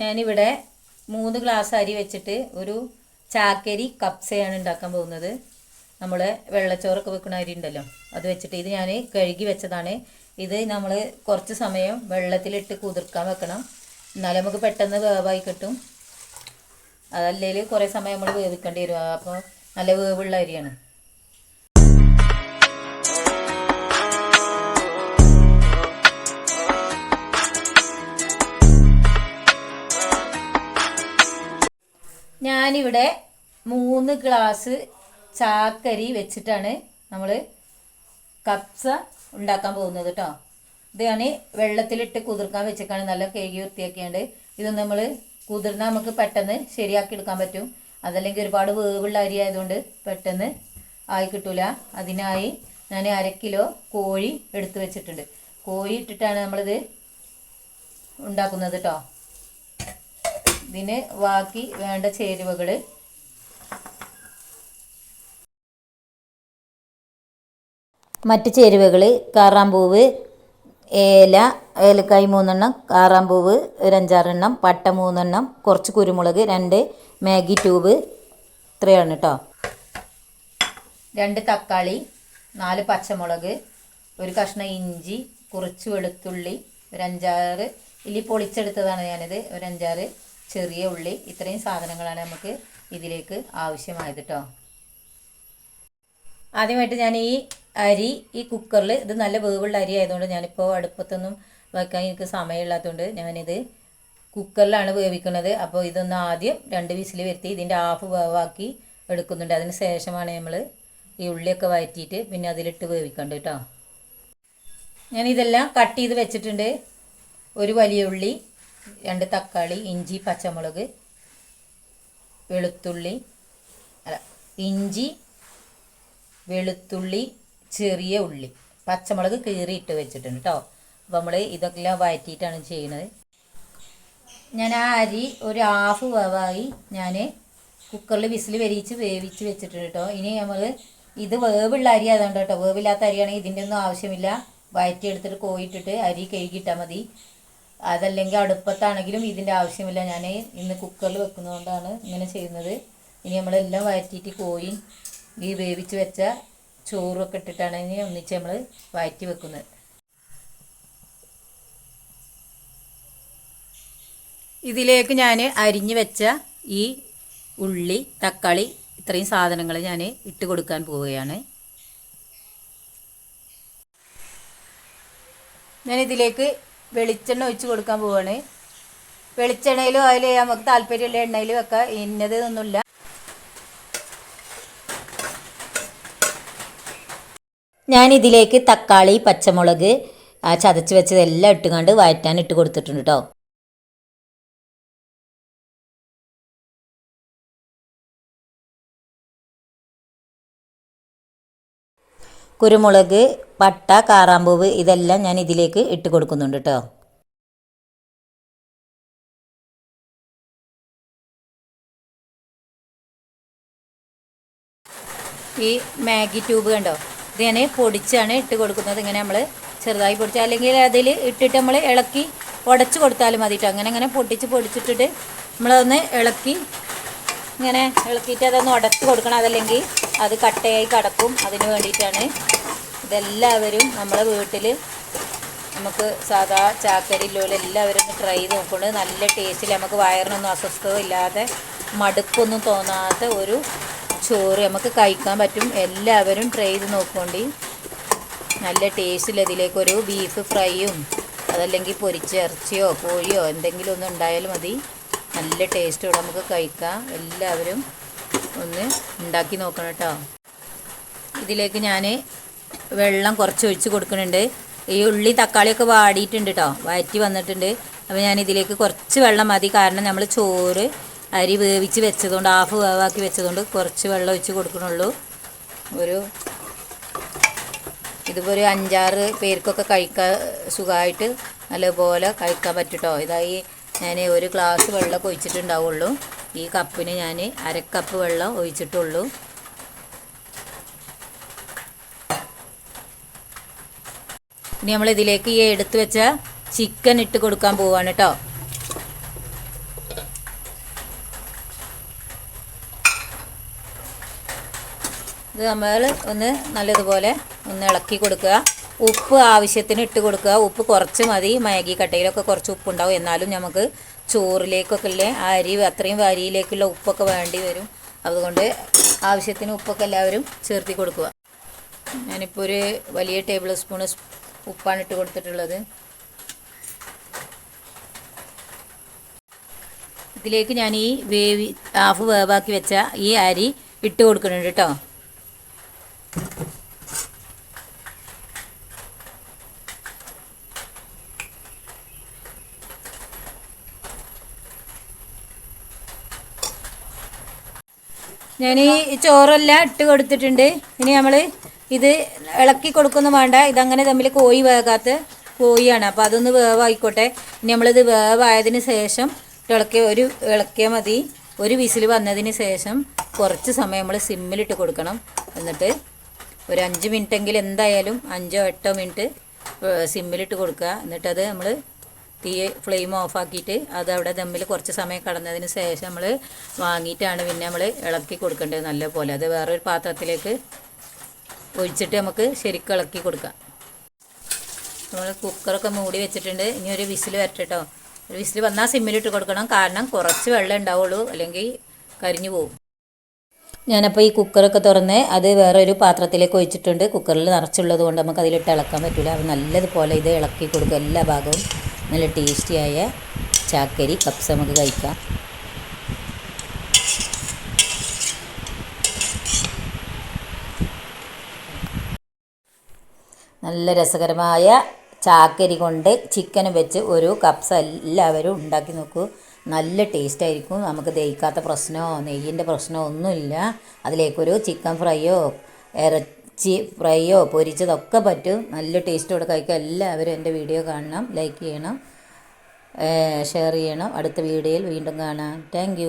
ഞാനിവിടെ മൂന്ന് ഗ്ലാസ് അരി വെച്ചിട്ട് ഒരു ചാക്കരി കപ്സയാണ് ഉണ്ടാക്കാൻ പോകുന്നത്. നമ്മൾ വെള്ളച്ചോറൊക്കെ വെക്കുന്ന അരി ഉണ്ടല്ലോ അത് വെച്ചിട്ട് ഇത് ഞാൻ കഴുകി വെച്ചതാണ്. ഇത് നമ്മൾ കുറച്ച് സമയം വെള്ളത്തിലിട്ട് കുതിർക്കാൻ വെക്കണം. എന്നാലും നമുക്ക് പെട്ടെന്ന് വേവായി കിട്ടും. അതല്ലെങ്കിൽ കുറേ സമയം നമ്മൾ വേവിക്കേണ്ടി വരും. അപ്പോൾ നല്ല വേവുള്ള അരിയാണ്. ഞാനിവിടെ മൂന്ന് ഗ്ലാസ് ചാക്കരി വെച്ചിട്ടാണ് നമ്മൾ കപ്സ ഉണ്ടാക്കാൻ പോകുന്നത് കേട്ടോ ഇതാണ് വെള്ളത്തിലിട്ട് കുതിർക്കാൻ വെച്ചേക്കാണ്. നല്ല കേകി വൃത്തിയാക്കിയാണ്ട് ഇത് നമ്മൾ കുതിർന്നാൽ നമുക്ക് പെട്ടെന്ന് ശരിയാക്കി എടുക്കാൻ പറ്റും. അതല്ലെങ്കിൽ ഒരുപാട് വേവുള്ള അരി ആയതുകൊണ്ട് പെട്ടെന്ന് ആയി കിട്ടൂല. അതിനായി ഞാൻ അര കിലോ കോഴി എടുത്തു വെച്ചിട്ടുണ്ട്. കോഴി ഇട്ടിട്ടാണ് നമ്മളിത് ഉണ്ടാക്കുന്നത് കേട്ടോ ഇതിന് ബാക്കി വേണ്ട ചേരുവകൾ. മറ്റ് ചേരുവകൾ കാറാമ്പൂവ് ഏല ഏലക്കായ് മൂന്നെണ്ണം കാറാമ്പൂവ് ഒരു അഞ്ചാറെണ്ണം പട്ട മൂന്നെണ്ണം കുറച്ച് കുരുമുളക് രണ്ട് മാഗി ട്യൂബ് ഇത്രയാണ് കേട്ടോ രണ്ട് തക്കാളി നാല് പച്ചമുളക് ഒരു കഷ്ണം ഇഞ്ചി കുറച്ച് വെളുത്തുള്ളി ഒരഞ്ചാറ്. ഇല്ലി പൊളിച്ചെടുത്തതാണ് ഞാനിത് ഒരഞ്ചാറ്. ചെറിയ ഉള്ളി ഇത്രയും സാധനങ്ങളാണ് നമുക്ക് ഇതിലേക്ക് ആവശ്യമായത് കേട്ടോ ആദ്യമായിട്ട് ഞാൻ ഈ അരി ഈ കുക്കറിൽ ഇത് നല്ല വേവുള്ള അരി ആയതുകൊണ്ട് ഞാനിപ്പോൾ അടുപ്പത്തൊന്നും വെക്കാൻ എനിക്ക് സമയമില്ലാത്തതുകൊണ്ട് ഞാനിത് കുക്കറിലാണ് വേവിക്കുന്നത്. അപ്പോൾ ഇതൊന്ന് ആദ്യം രണ്ട് വിസിൽ വരുത്തി ഇതിന്റെ ഹാഫ് വേവാക്കി എടുക്കുന്നുണ്ട്. അതിന് ശേഷമാണ് നമ്മൾ ഈ ഉള്ളിയൊക്കെ വഴറ്റിയിട്ട് പിന്നെ അതിലിട്ട് വേവിക്കേണ്ടത് കേട്ടോ ഞാനിതെല്ലാം കട്ട് ചെയ്ത് വെച്ചിട്ടുണ്ട്. ഒരു വലിയ ഉള്ളി രണ്ട് തക്കാളി ഇഞ്ചി പച്ചമുളക് വെളുത്തുള്ളി അല്ല ഇഞ്ചി വെളുത്തുള്ളി ചെറിയ ഉള്ളി. പച്ചമുളക് കീറി വെച്ചിട്ടുണ്ട് കേട്ടോ അപ്പോൾ നമ്മൾ ഇതൊക്കെ വഴറ്റിയിട്ടാണ് ചെയ്യുന്നത്. ഞാൻ ആ അരി ഒരു ഹാഫ് വേവായി ഞാൻ കുക്കറിൽ വിസിൽ വരിച്ച് വേവിച്ച് വെച്ചിട്ടുണ്ട് കേട്ടോ ഇനി നമ്മൾ ഇത് വേവുള്ള അരി ആയതുകൊണ്ട് കേട്ടോ വേവില്ലാത്ത അരിയാണെങ്കിൽ ഇതിന്റെ ഒന്നും ആവശ്യമില്ല. വഴറ്റി എടുത്തിട്ട് കോയിട്ടിട്ട് അരി കഴുകിയിട്ടാൽ മതി. അതല്ലെങ്കിൽ അടുപ്പത്താണെങ്കിലും ഇതിന്റെ ആവശ്യമില്ല. ഞാൻ ഇന്ന് കുക്കറിൽ വെക്കുന്നതുകൊണ്ടാണ് ഇങ്ങനെ ചെയ്യുന്നത്. ഇനി നമ്മളെല്ലാം വഴറ്റിയിട്ട് പോയി ഈ വേവിച്ച് വെച്ച ചോറൊക്കെ ഇട്ടിട്ടാണ് ഇനി ഒന്നിച്ച് നമ്മൾ വഴറ്റി വെക്കുന്നത്. ഇതിലേക്ക് ഞാൻ അരിഞ്ഞ് വെച്ച ഈ ഉള്ളി തക്കാളി ഇത്രയും സാധനങ്ങൾ ഞാൻ ഇട്ട് കൊടുക്കാൻ പോവുകയാണ്. ഞാൻ ഇതിലേക്ക് വെളിച്ചെണ്ണ ഒഴിച്ച് കൊടുക്കാൻ പോവാണ്. വെളിച്ചെണ്ണയിലും അതിൽ നമുക്ക് താല്പര്യമുള്ള എണ്ണയിലും ഒക്കെ ഇന്നത് ഒന്നുമില്ല ഞാൻ ഇതിലേക്ക് തക്കാളി പച്ചമുളക് ചതച്ച് വെച്ചതെല്ലാം ഇട്ടുകൊണ്ട് വഴറ്റാൻ ഇട്ട് കൊടുത്തിട്ടുണ്ട് കേട്ടോ കുരുമുളക് പട്ട കാറാമ്പൂവ് ഇതെല്ലാം ഞാൻ ഇതിലേക്ക് ഇട്ട് കൊടുക്കുന്നുണ്ട് കേട്ടോ ഈ മാഗി ട്യൂബ് കണ്ടോ? ഇത് ഞാൻ പൊടിച്ചാണ് ഇട്ട് കൊടുക്കുന്നത്. ഇങ്ങനെ നമ്മൾ ചെറുതായി പൊടിച്ച് അല്ലെങ്കിൽ അതിൽ ഇട്ടിട്ട് നമ്മൾ ഇളക്കി ഉടച്ച് കൊടുത്താലും മതി കേട്ടോ അങ്ങനെ അങ്ങനെ പൊട്ടിച്ച് പൊടിച്ചിട്ടിട്ട് നമ്മളതൊന്ന് ഇളക്കി ഇങ്ങനെ ഇളക്കിയിട്ട് അതൊന്ന് ഉടച്ച് കൊടുക്കണം. അതല്ലെങ്കിൽ അത് കട്ടയായി കിടക്കും. അതിന് വേണ്ടിയിട്ടാണ് ഇതെല്ലാവരും നമ്മളെ വീട്ടിൽ നമുക്ക് സാധാ ചാക്കരില്ലോലും എല്ലാവരും ഒന്ന് ട്രൈ ചെയ്ത് നോക്കുന്നത് നല്ല ടേസ്റ്റിൽ നമുക്ക് വയറിനൊന്നും അസ്വസ്ഥത ഇല്ലാതെ മടുപ്പൊന്നും തോന്നാത്ത ഒരു ചോറ് നമുക്ക് കഴിക്കാൻ പറ്റും. എല്ലാവരും ട്രൈ ചെയ്ത് നോക്കുകൊണ്ട് നല്ല ടേസ്റ്റിൽ അതിലേക്കൊരു ബീഫ് ഫ്രൈയും അതല്ലെങ്കിൽ പൊരിച്ചിറച്ചിയോ കോഴിയോ എന്തെങ്കിലും ഒന്നും ഉണ്ടായാലും മതി. നല്ല ടേസ്റ്റോടെ നമുക്ക് കഴിക്കാം. എല്ലാവരും ഒന്ന് ഉണ്ടാക്കി നോക്കണം കേട്ടോ. ഇതിലേക്ക് ഞാൻ വെള്ളം കുറച്ച് ഒഴിച്ച് കൊടുക്കുന്നുണ്ട്. ഈ ഉള്ളി തക്കാളിയൊക്കെ വാടിയിട്ടുണ്ട് കേട്ടോ. വഴറ്റി വന്നിട്ടുണ്ട്. അപ്പോൾ ഞാൻ ഇതിലേക്ക് കുറച്ച് വെള്ളം മതി. കാരണം നമ്മൾ ചോറ് അരി വേവിച്ച് വെച്ചതുകൊണ്ട് ഹാഫ് വേവാക്കി വെച്ചതുകൊണ്ട് കുറച്ച് വെള്ളം ഒഴിച്ച് കൊടുക്കണുള്ളൂ ഒരു ഇതിപ്പോൾ ഒരു അഞ്ചാറ് പേർക്കൊക്കെ കഴിക്കാൻ സുഖമായിട്ട് നല്ലപോലെ കഴിക്കാൻ പറ്റും കേട്ടോ. ഇതായി ഞാൻ ഒരു ഗ്ലാസ് വെള്ളമൊക്കെ ഒഴിച്ചിട്ടുണ്ടാവുള്ളൂ. ഈ കപ്പിന് ഞാൻ അരക്കപ്പ് വെള്ളം ഒഴിച്ചിട്ടുള്ളൂ. ഇനി നമ്മൾ ഇതിലേക്ക് ഈ എടുത്തു വെച്ച ചിക്കൻ ഇട്ട് കൊടുക്കാൻ പോവാണ് കേട്ടോ ഇത് നമ്മൾ ഒന്ന് നല്ലതുപോലെ ഒന്ന് ഇളക്കി കൊടുക്കുക. ഉപ്പ് ആവശ്യത്തിന് ഇട്ട് കൊടുക്കുക. ഉപ്പ് കുറച്ച് മതി. മാഗി കട്ടയിലൊക്കെ കുറച്ച് ഉപ്പുണ്ടാവും. എന്നാലും നമുക്ക് ചോറിലേക്കൊക്കെ ഉള്ള അരി അത്രയും അരിയിലേക്കുള്ള ഉപ്പൊക്കെ വേണ്ടി വരും. അതുകൊണ്ട് ആവശ്യത്തിന് ഉപ്പൊക്കെ എല്ലാവരും ചേർത്തി കൊടുക്കുക. ഞാനിപ്പോൾ ഒരു വലിയ ടേബിൾ സ്പൂൺ ഉപ്പാണ് ഇട്ട് കൊടുത്തിട്ടുള്ളത്. ഇതിലേക്ക് ഞാൻ ഈ വേവി ഹാഫ് വേവാക്കി വെച്ച ഈ അരി ഇട്ട് കൊടുക്കുന്നുണ്ട് കേട്ടോ. ഞാൻ ഈ ചോറെല്ലാം ഇട്ട് കൊടുത്തിട്ടുണ്ട്. ഇനി നമ്മൾ ഇത് ഇളക്കി കൊടുക്കുന്നു വേണ്ട. ഇതങ്ങനെ തമ്മിൽ കോഴി വേകാത്ത കോഴിയാണ് അപ്പോൾ അതൊന്ന് വേവായിക്കോട്ടെ. ഇനി നമ്മളിത് വേവായതിന് ശേഷം ഇളക്കിയ ഒരു ഇളക്കിയാൽ മതി. ഒരു വിസിൽ വന്നതിന് ശേഷം കുറച്ച് സമയം നമ്മൾ സിമ്മിലിട്ട് കൊടുക്കണം. എന്നിട്ട് ഒരു അഞ്ച് മിനിറ്റെങ്കിലും എന്തായാലും അഞ്ചോ എട്ടോ മിനിറ്റ് സിമ്മിലിട്ട് കൊടുക്കുക. എന്നിട്ടത് നമ്മൾ തീ ഫ്ലെയിം ഓഫാക്കിയിട്ട് അത് അവിടെ ദമ്മിൽ കുറച്ച് സമയം കടന്നതിന് ശേഷം നമ്മൾ വാങ്ങിയിട്ടാണ് പിന്നെ നമ്മൾ ഇളക്കി കൊടുക്കേണ്ടത് നല്ലപോലെ. അത് വേറൊരു പാത്രത്തിലേക്ക് ഒഴിച്ചിട്ട് നമുക്ക് ശരിക്കും ഇളക്കി കൊടുക്കാം. നമ്മൾ കുക്കറൊക്കെ മൂടി വെച്ചിട്ടുണ്ട്. ഇനി ഒരു വിസിൽ വരട്ടോ ഒരു വിസിൽ വന്നാൽ സിമ്മിലിട്ട് കൊടുക്കണം. കാരണം കുറച്ച് വെള്ളം ഉണ്ടാവുള്ളൂ. അല്ലെങ്കിൽ കരിഞ്ഞു പോകും ഞാനപ്പോൾ ഈ കുക്കറൊക്കെ തുറന്ന് അത് വേറൊരു പാത്രത്തിലേക്ക് ഒഴിച്ചിട്ടുണ്ട്. കുക്കറിൽ നിറച്ചുള്ളത് കൊണ്ട് നമുക്ക് അതിലിട്ട് ഇളക്കാൻ പറ്റില്ല അപ്പോൾ നല്ലതുപോലെ ഇത് ഇളക്കി കൊടുക്കുക എല്ലാ ഭാഗവും. നല്ല ടേസ്റ്റിയായ ചാക്കരി കപ്സ് നമുക്ക് കഴിക്കാം. നല്ല രസകരമായ ചാക്കരി കൊണ്ട് ചിക്കൻ വെച്ച് ഒരു കപ്സ എല്ലാവരും ഉണ്ടാക്കി നോക്കൂ. നല്ല ടേസ്റ്റ് ആയിരിക്കും നമുക്ക് ദഹിക്കാത്ത പ്രശ്നമോ നെയ്യിന്റെ പ്രശ്നമോ ഒന്നുമില്ല. അതിലേക്കൊരു ചിക്കൻ ഫ്രൈയോ ഇറച്ചി ഫ്രൈയോ പൊരിച്ചതൊക്കെ പറ്റും. നല്ല ടേസ്റ്റോടെ കഴിക്കാം എല്ലാവരും എന്റെ വീഡിയോ കാണണം. ലൈക്ക് ചെയ്യണം. ഷെയർ ചെയ്യണം. അടുത്ത വീഡിയോയിൽ വീണ്ടും കാണാം. താങ്ക്